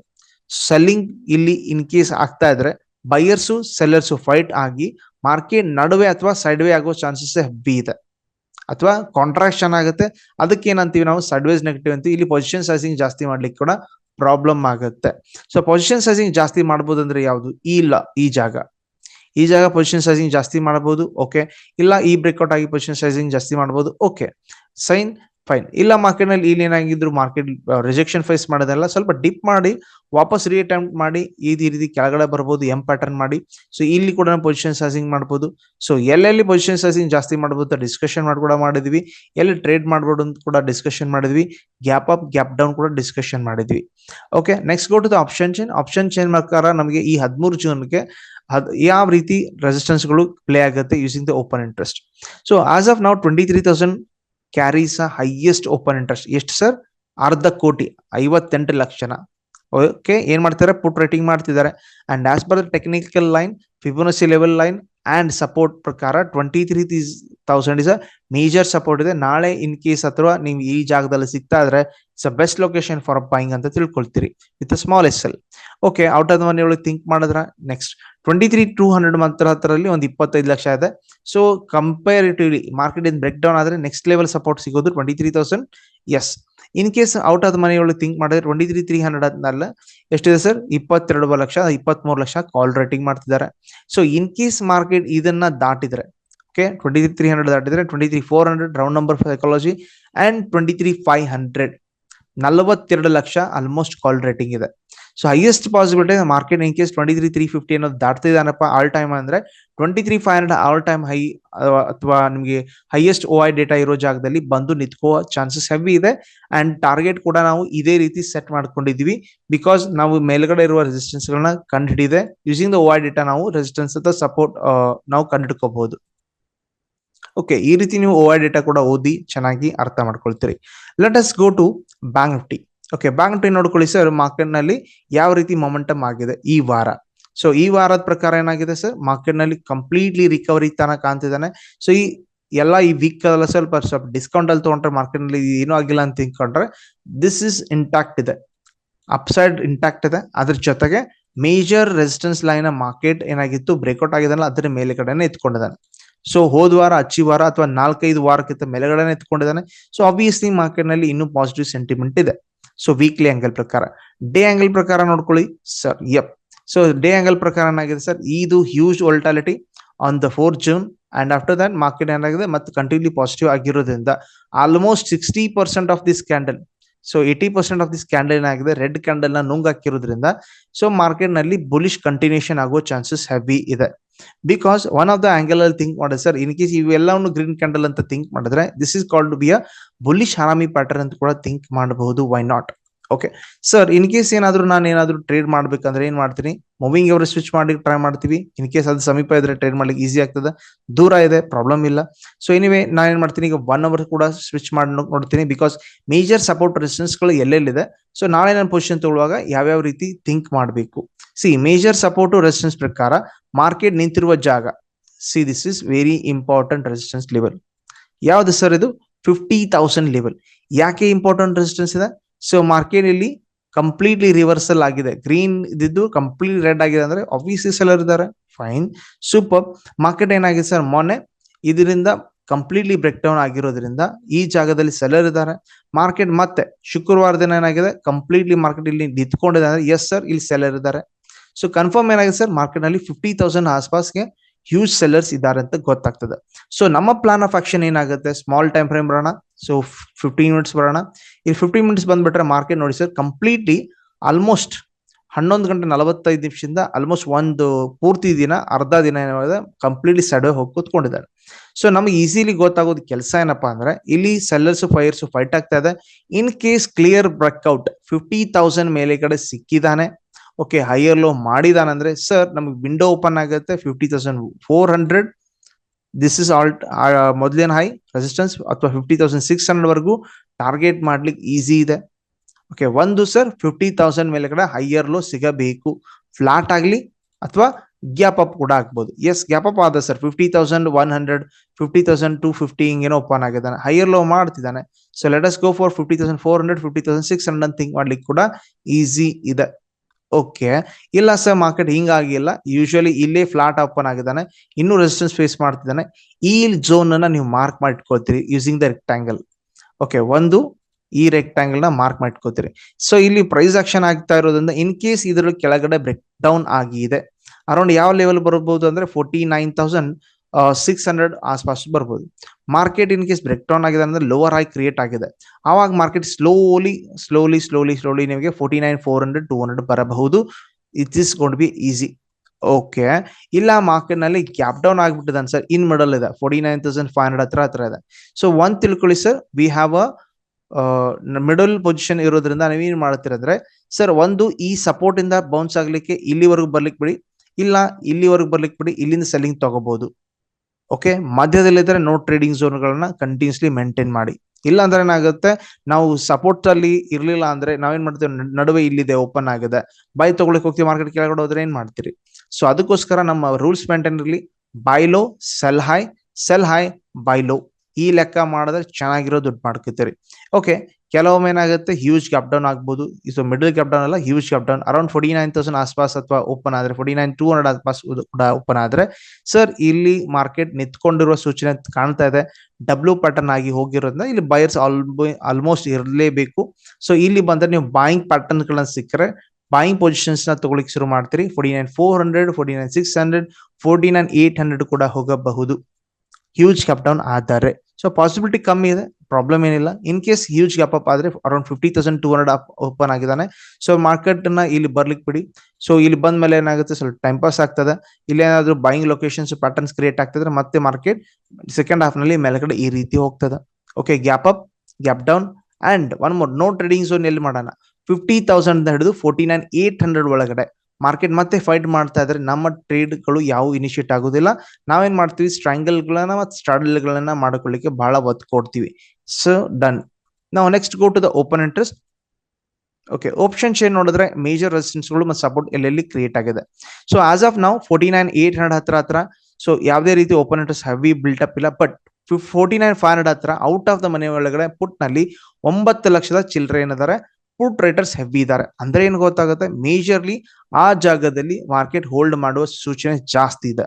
ಸೆಲ್ಲಿಂಗ್ ಇಲ್ಲಿ ಇನ್ ಕೇಸ್ ಆಗ್ತಾ ಇದ್ರೆ ಬೈಯರ್ಸು ಸೆಲ್ಲರ್ಸು ಫೈಟ್ ಆಗಿ ಮಾರ್ಕೆಟ್ ನಡುವೆ ಅಥವಾ ಸೈಡ್ ವೇ ಆಗೋ ಚಾನ್ಸಸ್ ಬಿ ಇದೆ. ಅಥವಾ ಕಾಂಟ್ರಾಕ್ಷನ್ ಆಗುತ್ತೆ. ಅದಕ್ಕೆ ಏನಂತೀವಿ ನಾವು? ಸೈಡ್ವೇಸ್ ನೆಗೆಟಿವ್ ಅಂತೀವಿ. ಇಲ್ಲಿ ಪೊಸಿಷನ್ ಸೈಸಿಂಗ್ ಜಾಸ್ತಿ ಮಾಡ್ಲಿಕ್ಕೆ ಕೂಡ ಪ್ರಾಬ್ಲಮ್ ಆಗುತ್ತೆ. ಸೊ ಪೊಸಿಷನ್ ಸೈಸಿಂಗ್ ಜಾಸ್ತಿ ಮಾಡ್ಬೋದು ಅಂದ್ರೆ ಯಾವುದು? ಈ ಇಲ್ಲ, ಈ ಜಾಗ. ಈ ಜಾಗ ಪೊಸಿಷನ್ ಸೈಜಿಂಗ್ ಜಾಸ್ತಿ ಮಾಡಬಹುದು ಓಕೆ ಇಲ್ಲ ಈ ಬ್ರೇಕ್ಔಟ್ ಆಗಿ ಪೊಸಿಷನ್ ಸೈಜಿಂಗ್ ಜಾಸ್ತಿ ಮಾಡಬಹುದು ಓಕೆ ಸೈನ್ ಫೈನ್ ಇಲ್ಲ ಮಾರ್ಕೆಟ್ನಲ್ಲಿ ಇಲ್ಲಿ ಏನಾಗಿದ್ರು ಮಾರ್ಕೆಟ್ ರಿಜೆಕ್ಷನ್ ಫೇಸ್ ಮಾಡೋದಲ್ಲ ಸ್ವಲ್ಪ ಡಿಪ್ ಮಾಡಿ, ವಾಪಸ್ ರೀ ಅಟೆಂಪ್ಟ್ ಮಾಡಿ, ಈ ರೀತಿ ಕೆಳಗಡೆ ಬರ್ಬೋದು ಎಂ ಪ್ಯಾಟರ್ನ್ ಮಾಡಿ. ಸೊ ಇಲ್ಲಿ ಕೂಡ ಪೊಸಿಷನ್ ಸೈಸಿಂಗ್ ಮಾಡ್ಬೋದು. ಸೊ ಎಲ್ಲೆಲ್ಲಿ ಪೊಸಿಷನ್ ಸೈಸಿಂಗ್ ಜಾಸ್ತಿ ಮಾಡ್ಬೋದು ಡಿಸ್ಕಷನ್ ಮಾಡಿ, ಕೂಡ ಮಾಡಿದ್ವಿ. ಎಲ್ಲಿ ಟ್ರೇಡ್ ಮಾಡ್ಬೋದು ಅಂತ ಕೂಡ ಡಿಸ್ಕಷನ್ ಮಾಡಿದ್ವಿ. ಗ್ಯಾಪ್ ಅಪ್ ಗ್ಯಾಪ್ ಡೌನ್ ಕೂಡ ಡಿಸ್ಕಷನ್ ಮಾಡಿದ್ವಿ. Okay next go to the option chain option chain ಪ್ರಕಾರ ನಮಗೆ ಈ ಹದಿಮೂರು ಜೂನ್ಗೆ ಯಾವ ರೀತಿ ರೆಸಿಸ್ಟೆನ್ಸ್ಗಳು ಪ್ಲೇ ಆಗುತ್ತೆ using the open interest so as of ನಾವು twenty three thousand carries highest open interest ಎಷ್ಟು ಸರ್ ಅರ್ಧ ಕೋಟಿ ಐವತ್ತೆಂಟು ಲಕ್ಷನ. ಓಕೆ, ಏನ್ ಮಾಡ್ತಾರೆ ಪುಟ್ ರೇಟಿಂಗ್ ಮಾಡ್ತಿದ್ದಾರೆ and as per the technical line Fibonacci level line and support ಪ್ರಕಾರ twenty three thousand is a major support ಇದೆ. ನಾಳೆ ಇನ್ ಕೇಸ್ ಅಥವಾ ನೀವು ಈ ಜಾಗದಲ್ಲಿ ಸಿಗ್ತಾ ಇದ್ರೆ it's a best location for buying ಅಂತ ತಿಳ್ಕೊಳ್ತೀರಿ with small S L okay out of money ಒಳಗೆ ಥಿಂಕ್ ಮಾಡಿದ್ರ? Next twenty three two hundred ಮಾತ್ರ ಹತ್ತರಲ್ಲಿ ಒಂದು ಇಪ್ಪತ್ತೈದು ಲಕ್ಷ ಇದೆ. So comparatively market in break down ಆದ್ರೆ ನೆಕ್ಸ್ಟ್ ಲೆವೆಲ್ ಸಪೋರ್ಟ್ ಸಿಗೋದು twenty three thousand yes in case out of ಮನೆಯೊಳಗೆ ತಿಂಕ್ ಮಾಡಿದ್ರೆ ಟ್ವೆಂಟಿ ತ್ರೀ ತ್ರೀ ಹಂಡ್ರೆಡ್ ಅದ್ನಲ್ಲ ಎಷ್ಟಿದೆ ಸರ್ ಇಪ್ಪತ್ತೆರಡು ಲಕ್ಷ, ಇಪ್ಪತ್ಮೂರು ಲಕ್ಷ ಕಾಲ್ ರೇಟಿಂಗ್ ಮಾಡ್ತಿದ್ದಾರೆ. ಸೊ ಇನ್ ಕೇಸ್ ಮಾರ್ಕೆಟ್ ಇದನ್ನ ದಾಟಿದ್ರೆ okay twenty three three hundred ದಾಟಿದ್ರೆ twenty three four hundred round number psychology and twenty three five hundred ನಲವತ್ತೆರಡು lakh almost call writing ಇದೆ. So highest possibility market in case twenty three three fifty ಅನ್ನೋದು ದಾಟ್ತಿದಾನಪ್ಪ all time ಅಂದ್ರೆ twenty three five hundred all time high ಅಥವಾ ನಿಮಗೆ highest O I data ಇರೋ ಜಾಗದಲ್ಲಿ ಬಂದು ನಿಂತ್ಕೋ ಚಾನ್ಸಸ್ ಹೆವಿ ಇದೆ. ಅಂಡ್ ಟಾರ್ಗೆಟ್ ಕೂಡ ನಾವು ಇದೇ ರೀತಿ ಸೆಟ್ ಮಾಡ್ಕೊಂಡಿದ್ವಿ ಬಿಕಾಸ್ ನಾವು ಮೇಲ್ಗಡೆ ಇರುವ ರೆಸಿಸ್ಟೆನ್ಸ್ ಗಳನ್ನ ಕಂಡುಹಿಡಿದೆ. Using the O I data ನಾವು ರೆಸಿಸ್ಟೆನ್ಸ್ ಸಪೋರ್ಟ್ ನಾವು ಕಂಡುಹಿಡ್ಕೋಬಹುದು. ಓಕೆ ಈ ರೀತಿ ನೀವು ಓ ಐ ಡೇಟಾ ಕೂಡ ಓದಿ ಚೆನ್ನಾಗಿ ಅರ್ಥ ಮಾಡ್ಕೊಳ್ತೀರಿ. Let us go to bank Nifty okay bank Nifty ನೋಡ್ಕೊಳ್ಳಿ ಸರ್ ಮಾರ್ಕೆಟ್ನಲ್ಲಿ ಯಾವ ರೀತಿ ಮೊಮೆಂಟಮ್ ಆಗಿದೆ ಈ ವಾರ? ಸೊ ಈ ವಾರದ ಪ್ರಕಾರ ಏನಾಗಿದೆ ಸರ್ ಮಾರ್ಕೆಟ್ನಲ್ಲಿ ಕಂಪ್ಲೀಟ್ಲಿ ರಿಕವರಿ ತನ ಕಾಣ್ತಿದ್ದಾನೆ. ಸೊ ಈ ಎಲ್ಲ ಈ ವೀಕ್ ಅಲ್ಲ ಸ್ವಲ್ಪ ಸ್ವಲ್ಪ ಡಿಸ್ಕೌಂಟ್ ಅಲ್ಲಿ ತಗೊಂಡ್ರೆ ಮಾರ್ಕೆಟ್ನಲ್ಲಿ ಏನೂ ಆಗಿಲ್ಲ ಅಂತ ತಿಳ್ಕೊಂಡ್ರೆ ದಿಸ್ ಇಸ್ ಇಂಟ್ಯಾಕ್ಟ್ ಇದೆ. ಅಪ್ಸೈಡ್ ಇಂಟ್ಯಾಕ್ಟ್ ಇದೆ. ಅದ್ರ ಜೊತೆಗೆ ಮೇಜರ್ ರೆಸಿಸ್ಟೆನ್ಸ್ ಲೈನ್ ಮಾರ್ಕೆಟ್ ಏನಾಗಿತ್ತು? ಬ್ರೇಕ್ಔಟ್ ಆಗಿದೆ ಅದ್ರ ಮೇಲೆ ಕಡೆನೆ ಎತ್ಕೊಂಡಿದ್ದಾನೆ. ಸೊ ಹೋದ ವಾರ, ಅಚ್ಚಿ ವಾರ ಅಥವಾ ನಾಲ್ಕೈದು ವಾರಕ್ಕಿಂತ ಮೇಲೆಗಡೆನೆ ಎತ್ಕೊಂಡಿದ್ದಾನೆ. ಸೊ ಆಬ್ವಿಯಸ್ಲಿ ಮಾರ್ಕೆಟ್ನಲ್ಲಿ ಇನ್ನೂ ಪಾಸಿಟಿವ್ ಸೆಂಟಿಮೆಂಟ್ ಇದೆ. ಸೊ ವೀಕ್ಲಿ ಆಂಗಲ್ ಪ್ರಕಾರ. ಡೇ ಆಂಗಲ್ ಪ್ರಕಾರ ನೋಡ್ಕೊಳ್ಳಿ sir yup so day angle ಪ್ರಕಾರ ಏನಾಗಿದೆ ಸರ್ ಇದು huge volatility on the four June and after that market ಏನಾಗಿದೆ, ಮತ್ತೆ ಕಂಟಿನ್ಯೂ ಪಾಸಿಟಿವ್ ಆಗಿರೋದ್ರಿಂದ almost sixty percent of this candle so eighty percent of this candle ಏನಾಗಿದೆ red ಕ್ಯಾಂಡಲ್ನ ನುಂಗ್ ಹಾಕಿರೋದ್ರಿಂದ ಸೊ ಮಾರ್ಕೆಟ್ನಲ್ಲಿ ಬುಲಿಶ್ ಕಂಟಿನ್ಯೂಷನ್ ಆಗೋ ಚಾನ್ಸಸ್ ಹೆವಿ ಇದೆ. Because one of the angle ಅಲ್ಲಿ ಥಿಂಕ್ ಮಾಡಿದ್ರೆ ಸರ್ ಇನ್ ಕೇಸ್ ಇವೆಲ್ಲವನ್ನು ಗ್ರೀನ್ ಕ್ಯಾಂಡಲ್ ಅಂತ ಥಿಂಕ್ ಮಾಡಿದ್ರೆ this is called be a bullish harami pattern ಅಂತ ಕೂಡ ಥಿಂಕ್ ಮಾಡಬಹುದು why not okay sir in case ಏನಾದ್ರೂ ನಾನು ಏನಾದ್ರೂ ಟ್ರೇಡ್ ಮಾಡ್ಬೇಕಂದ್ರೆ ಏನ್ ಮಾಡ್ತೀನಿ? ಮೂವಿಂಗ್ ಎವರ್ ಸ್ವಿಚ್ ಮಾಡಿ ಟ್ರೈ ಮಾಡ್ತೀವಿ. ಇನ್ ಕೇಸ್ ಅದು ಸಮೀಪ ಇದ್ರೆ ಟ್ರೇಡ್ ಮಾಡ್ಲಿಕ್ಕೆ ಈಸಿ ಆಗ್ತದೆ. ದೂರ ಇದೆ ಪ್ರಾಬ್ಲಮ್ ಇಲ್ಲ. ಸೊ ಎನಿವೇ ನಾನು ಏನ್ ಮಾಡ್ತೀನಿ? ಈಗ ಒನ್ ಅವರ್ ಕೂಡ ಸ್ವಿಚ್ ಮಾಡಿ ನೋಡ್ತೀನಿ ಬಿಕಾಸ್ ಮೇಜರ್ ಸಪೋರ್ಟ್ ರೆಸಿಸ್ಟೆನ್ಸ್ಗಳು ಎಲ್ಲೆಲ್ಲಿದೆ? ಸೊ ನಾಳೆ ನಾನು ಪೊಸಿಷನ್ ತಗೊಳ್ಳುವಾಗ ಯಾವ್ಯಾವ ರೀತಿ ಥಿಂಕ್ ಮಾಡಬೇಕು. ಸಿ ಮೇಜರ್ ಸಪೋರ್ಟ್ ರೆಸಿಸ್ಟೆನ್ಸ್ ಪ್ರಕಾರ ಮಾರ್ಕೆಟ್ ನಿಂತಿರುವ ಜಾಗ. See this is very important resistance level ಯಾವ್ದು ಸರ್ ಇದು? ಫಿಫ್ಟಿ ತೌಸಂಡ್ ಲೆವೆಲ್ ಯಾಕೆ ಇಂಪಾರ್ಟೆಂಟ್ ರೆಸಿಸ್ಟೆನ್ಸ್ ಇದೆ? ಸೊ ಮಾರ್ಕೆಟ್ ಇಲ್ಲಿ ಕಂಪ್ಲೀಟ್ಲಿ ರಿವರ್ಸಲ್ ಆಗಿದೆ. ಗ್ರೀನ್ ಇದ್ದಿದ್ದು ಕಂಪ್ಲೀಟ್ ರೆಡ್ ಆಗಿದೆ ಅಂದ್ರೆ ಆಬ್ವಿಯಸ್ಲಿ ಸೆಲ್ಲರ್ ಇದ್ದಾರೆ. ಫೈನ್ ಸೂಪರ್ ಮಾರ್ಕೆಟ್ ಏನಾಗಿದೆ ಸರ್ ಮೊನ್ನೆ ಇದರಿಂದ ಕಂಪ್ಲೀಟ್ಲಿ ಬ್ರೇಕ್ ಡೌನ್ ಆಗಿರೋದ್ರಿಂದ ಈ ಜಾಗದಲ್ಲಿ ಸೆಲ್ಲರ್ ಇದ್ದಾರೆ. ಮಾರ್ಕೆಟ್ ಮತ್ತೆ ಶುಕ್ರವಾರ ದಿನ ಏನಾಗಿದೆ? ಕಂಪ್ಲೀಟ್ಲಿ ಮಾರ್ಕೆಟ್ ಇಲ್ಲಿ ನಿಂತ್ಕೊಂಡಿದೆ ಅಂದ್ರೆ ಎಸ್ ಸರ್ ಇಲ್ಲಿ ಸೆಲ್ಲರ್ ಇದ್ದಾರೆ. ಸೊ ಕನ್ಫರ್ಮ್ ಏನಾಗಿದೆ ಸರ್ ಮಾರ್ಕೆಟ್ನಲ್ಲಿ ಫಿಫ್ಟಿ ತೌಸಂಡ್ ಆಸ್ಪಾಸ್ಗೆ ಹ್ಯೂಜ್ ಸೆಲ್ಲರ್ಸ್ ಇದ್ದಾರೆ ಅಂತ ಗೊತ್ತಾಗ್ತದೆ. ಸೊ ನಮ್ಮ ಪ್ಲಾನ್ ಆಫ್ ಆಕ್ಷನ್ ಏನಾಗುತ್ತೆ? ಸ್ಮಾಲ್ ಟೈಮ್ ಫ್ರೇಮ್ ಬರೋಣ. ಸೊ ಫಿಫ್ಟೀನ್ ಮಿನಿಟ್ಸ್ ಬರೋಣ. ಇಲ್ಲಿ ಫಿಫ್ಟೀನ್ ಮಿನಿಟ್ಸ್ ಬಂದ್ಬಿಟ್ರೆ ಮಾರ್ಕೆಟ್ ನೋಡಿ ಸರ್ ಕಂಪ್ಲೀಟ್ಲಿ ಆಲ್ಮೋಸ್ಟ್ ಹನ್ನೊಂದು ಗಂಟೆ ನಲವತ್ತೈದು ನಿಮಿಷದಿಂದ ಆಲ್ಮೋಸ್ಟ್ ಒಂದು ಪೂರ್ತಿ ದಿನ, ಅರ್ಧ ದಿನ ಏನಾಗಿದೆ ಕಂಪ್ಲೀಟ್ಲಿ ಸಡೆ ಹೋಗಿ ಕೂತ್ಕೊಂಡಿದ್ದಾರೆ. ಸೊ ನಮಗೆ ಈಸಿಲಿ ಗೊತ್ತಾಗೋದು ಕೆಲಸ ಏನಪ್ಪಾ ಅಂದ್ರೆ, ಇಲ್ಲಿ ಸೆಲ್ಲರ್ಸ್ ಫೈರ್ಸ್ ಫೈಟ್ ಆಗ್ತಾ ಇದೆ. In case clear breakout fifty thousand ಮೇಲೆ ಕಡೆ ಸಿಕ್ಕಿದಾನೆ. ಓಕೆ ಹೈಯರ್ ಲೋ ಮಾಡಿದಾನಂದ್ರೆ ಸರ್ ನಮಗೆ ವಿಂಡೋ ಓಪನ್ ಆಗುತ್ತೆ fifty thousand four hundred this is halt ಮೊದಲೇನ್ ಹೈ ರೆಸಿಸ್ಟೆನ್ಸ್ ಅಥವಾ ಫಿಫ್ಟಿ ತೌಸಂಡ್ ಸಿಕ್ಸ್ ಹಂಡ್ರೆಡ್ ವರೆಗೂ ಟಾರ್ಗೆಟ್ ಮಾಡ್ಲಿಕ್ಕೆ ಈಸಿ ಇದೆ. ಓಕೆ ಒಂದು ಸರ್ ಫಿಫ್ಟಿ ತೌಸಂಡ್ ಮೇಲೆ ಕಡೆ ಹೈಯರ್ ಲೋ ಸಿಗಬೇಕು. ಫ್ಲಾಟ್ ಆಗ್ಲಿ ಅಥವಾ ಗ್ಯಾಪ್ ಅಪ್ ಕೂಡ ಆಗ್ಬೋದು. ಎಸ್ ಗ್ಯಾಪ್ ಅಪ್ ಆದ sir fifty thousand one hundred fifty thousand two fifty ಹಿಂಗೇನೋ open ಆಗಿದ್ದಾನೆ. ಹೈಯರ್ ಲೋ ಮಾಡ್ತಿದ್ದಾನೆ. So let us go for fifty thousand four hundred fifty thousand six hundred think ಮಾಡ್ಲಿಕ್ಕೆ ಕೂಡ easy ಇದೆ. Okay. ಇಲ್ಲ sir market ಹಿಂಗಾಗಿಲ್ಲ. Usually ಇಲ್ಲೇ flat open ಆಗಿದ್ದಾನೆ. ಇನ್ನೂ ರೆಸಿಸ್ಟೆನ್ಸ್ ಫೇಸ್ ಮಾಡ್ತಿದ್ದಾನೆ. ಈ ಝೋನ್ ಅನ್ನ ನೀವು ಮಾರ್ಕ್ ಮಾಡಿಟ್ಕೊಳ್ತೀರಿ ಯೂಸಿಂಗ್ ದ ರೆಕ್ಟಾಂಗಲ್ ಓಕೆ ಒಂದು, ಈ ರೆಕ್ಟಾಂಗಲ್ನ ಮಾರ್ಕ್ ಮಾಡ್ಕೋತೀರಿ ಸೊ ಇಲ್ಲಿ ಪ್ರೈಸ್ ಆಕ್ಷನ್ ಆಗ್ತಾ ಇರೋದ್ರಿಂದ ಇನ್ ಕೇಸ್ ಇದ್ರ ಕೆಳಗಡೆ ಬ್ರೇಕ್ ಡೌನ್ ಆಗಿದೆ ಅರೌಂಡ್ ಯಾವ ಲೆವೆಲ್ ಬರಬಹುದು ಅಂದ್ರೆ forty nine thousand six hundred ಆಸ್ಪಾಸ್ ಬರ್ಬೋದು. Market in case break down ಆಗಿದೆ ಅಂದ್ರೆ ಲೋವರ್ ಹೈ ಕ್ರಿಯೇಟ್ ಆಗಿದೆ. ಆವಾಗ market slowly slowly slowly slowly ನಿಮಗೆ forty nine four hundred two hundred ಬರಬಹುದು it is gonna be easy okay ಇಲ್ಲ ಮಾರ್ಕೆಟ್ನಲ್ಲಿ ಗ್ಯಾಪ್ ಡೌನ್ ಆಗಿಬಿಟ್ಟಿದೆ ಸರ್ ಇನ್ ಮಿಡಲ್ ಇದೆ. Forty nine thousand five hundred ಹತ್ರ ಹತ್ರ ಇದೆ. ಸೊ ಒಂದ್ ತಿಳ್ಕೊಳ್ಳಿ sir we have a middle position ಇರೋದ್ರಿಂದ ನೀವೇನು ಮಾಡ್ತಿರಂದ್ರೆ ಸರ್ ಒಂದು ಈ ಸಪೋರ್ಟ್ ಇಂದ ಬೌನ್ಸ್ ಆಗ್ಲಿಕ್ಕೆ ಇಲ್ಲಿವರೆಗೂ ಬರ್ಲಿಕ್ಕೆ ಬಿಡಿ. ಇಲ್ಲ, ಇಲ್ಲಿವರೆಗೂ ಬರ್ಲಿಕ್ಕೆ ಬಿಡಿ. ಇಲ್ಲಿಂದ ಸೆಲ್ಲಿಂಗ್ ತಗೋಬಹುದು. ಓಕೆ ಮಧ್ಯದಲ್ಲಿದ್ದರೆ ನೋ ಟ್ರೇಡಿಂಗ್ ಝೋನ್ ಗಳನ್ನ ಕಂಟಿನ್ಯೂಸ್ಲಿ ಮೇಂಟೈನ್ ಮಾಡಿ. ಇಲ್ಲ ಅಂದ್ರೆ ಏನಾಗುತ್ತೆ? ನಾವು ಸಪೋರ್ಟ್ ಅಲ್ಲಿ ಇರ್ಲಿಲ್ಲ ಅಂದ್ರೆ ನಾವೇನ್ ಮಾಡ್ತೀವಿ? ನಡುವೆ ಇಲ್ಲಿದೆ ಓಪನ್ ಆಗಿದೆ. ಬೈ ತಗೊಳಕ್ ಹೋಗ್ತೀವಿ ಮಾರ್ಕೆಟ್ ಕೆಳಗಡೆ ಹೋದ್ರೆ ಏನ್ ಮಾಡ್ತೀರಿ? ಸೊ ಅದಕ್ಕೋಸ್ಕರ ನಮ್ಮ ರೂಲ್ಸ್ ಮೇಂಟೈನ್ ಇರಲಿ. Buy low sell high sell high buy low ಈ ಲೆಕ್ಕ ಮಾಡಿದ್ರೆ ಚೆನ್ನಾಗಿರೋ ದುಡ್ಡು ಮಾಡ್ಕೋತೀರಿ. ಓಕೆ ಕೆಲವೊಮ್ಮೆ ಏನಾಗುತ್ತೆ ಹ್ಯೂಜ್ ಕ್ಯಾಪ್ ಡೌನ್ ಆಗ್ಬೋದು. ಸೊ ಮಿಡಲ್ ಕ್ಯಾಪ್ ಡೌನ್ ಅಲ್ಲ huge gap down around forty nine thousand ಆಸ್ಪಾಸ್ ಅಥವಾ ಓಪನ್ ಆದ್ರೆ ಫೋರ್ಟಿ ನೈನ್ ಟೂ ಹಂಡ್ರೆಡ್ ಆಸ್ಪಾಸ್ ಕೂಡ ಓಪನ್ ಆದ್ರೆ ಸರ್ ಇಲ್ಲಿ ಮಾರ್ಕೆಟ್ ನಿಂತ್ಕೊಂಡಿರುವ ಸೂಚನೆ ಕಾಣ್ತಾ ಇದೆ. ಡಬ್ಲ್ಯೂ ಪ್ಯಾಟರ್ನ್ ಆಗಿ ಹೋಗಿರೋದ್ರಿಂದ ಇಲ್ಲಿ ಬಯರ್ಸ್ ಆಲ್ಮೋಸ್ಟ್ ಇರಲೇಬೇಕು. ಸೊ ಇಲ್ಲಿ ಬಂದ್ರೆ ನೀವು ಬಾಯಿಂಗ್ ಪ್ಯಾಟರ್ನ್ ಗಳನ್ನ ಸಿಕ್ಕರೆ ಬಾಯಿಂಗ್ ಪೊಸಿಷನ್ಸ್ನ ತಗೊಳಿಕ್ ಶುರು ಮಾಡ್ತೀರಿ. Forty nine four hundred forty nine six hundred forty nine eight hundred ಕೂಡ ಹೋಗಬಹುದು. ಹ್ಯೂಜ್ ಗ್ಯಾಪ್ ಡೌನ್ ಆದರೆ. ಸೊ ಪಾಸಿಬಿಲಿಟಿ ಕಮ್ಮಿ ಇದೆ ಪ್ರಾಬ್ಲಮ್ ಏನಿಲ್ಲ. In case huge gap up ಆದ್ರೆ around fifty thousand two hundred open ಆಗಿದ್ದಾನೆ. ಸೊ ಮಾರ್ಕೆಟ್ನ ಇಲ್ಲಿ ಬರ್ಲಿಕ್ ಬಿಡಿ. ಸೊ ಇಲ್ಲಿ ಬಂದ ಮೇಲೆ ಏನಾಗುತ್ತೆ? ಸ್ವಲ್ಪ ಟೈಮ್ ಪಾಸ್ ಆಗ್ತದೆ. ಇಲ್ಲಿ ಏನಾದ್ರು ಬೈಯಿಂಗ್ ಲೊಕೇಶನ್ಸ್ ಪ್ಯಾಟರ್ನ್ಸ್ ಕ್ರಿಯೇಟ್ ಆಗ್ತಿದ್ರೆ ಮತ್ತೆ ಮಾರ್ಕೆಟ್ ಸೆಕೆಂಡ್ ಹಾಫ್ನಲ್ಲಿ ಮೇಲ್ಗಡೆ ಈ ರೀತಿ ಹೋಗ್ತದೆ. Okay gap up gap down and one more no trading zone ಎಲ್ಲಿ ಮಾಡೋಣ? ಫಿಫ್ಟಿ ತೌಸಂಡ್ ಹಿಡಿದು ಫೋರ್ಟಿ ನೈನ್ ಏಟ್ ಹಂಡ್ರೆಡ್ ಒಳಗಡೆ. ಮಾರ್ಕೆಟ್ ಮತ್ತೆ ಫೈಟ್ ಮಾಡ್ತಾ ಇದ್ರೆ ನಮ್ಮ ಟ್ರೇಡ್ಗಳು ಯಾವ ಇನಿಷಿಯೇಟ್ ಆಗೋದಿಲ್ಲ. ನಾವೇನ್ ಮಾಡ್ತೀವಿ? ಸ್ಟ್ರಾಂಗಲ್ ಗಳನ್ನ ಮತ್ತು ಸ್ಟ್ರಾಡಲ್ ಗಳನ್ನ ಮಾಡ್ಕೊಳ್ಳಿಕ್ಕೆ ಬಹಳ ಒತ್ತು ಕೊಡ್ತೀವಿ. ಸೊ ಡನ್ ನಾವು next go to the open interest okay option ಏನ್ ನೋಡಿದ್ರೆ ಮೇಜರ್ ರೆಸಿಸ್ಟೆನ್ಸ್ಗಳು ಮತ್ತು ಸಪೋರ್ಟ್ ಎಲ್ಲೆಲ್ಲಿ ಕ್ರಿಯೇಟ್ ಆಗಿದೆ. ಸೊ ಆಸ್ ಆಫ್ ನಾವು ಫೋರ್ಟಿ ನೈನ್ ಏಟ್ ಹಂಡ್ರೆಡ್ ಹತ್ರ ಹತ್ರ ಸೊ ಯಾವುದೇ ರೀತಿ ಓಪನ್ ಇಂಟ್ರೆಸ್ಟ್ ಹೆವಿ ಅಪ್ ಇಲ್ಲ but forty nine five hundred ಹತ್ರ ಔಟ್ ಆಫ್ ದ ಮನೆ ಒಳಗಡೆ ಪುಟ್ನಲ್ಲಿ ಒಂಬತ್ತು ಲಕ್ಷದ ಚಿಲ್ಲರೆ ಏನಿದ್ದಾರೆ ಪುಟ್ ರೈಟರ್ಸ್ ಹೆವಿ ಇದ್ದಾರೆ. ಅಂದ್ರೆ ಏನ್ ಗೊತ್ತಾಗುತ್ತೆ? ಮೇಜರ್ಲಿ ಆ ಜಾಗದಲ್ಲಿ ಮಾರ್ಕೆಟ್ ಹೋಲ್ಡ್ ಮಾಡುವ ಸೂಚನೆ ಜಾಸ್ತಿ ಇದೆ.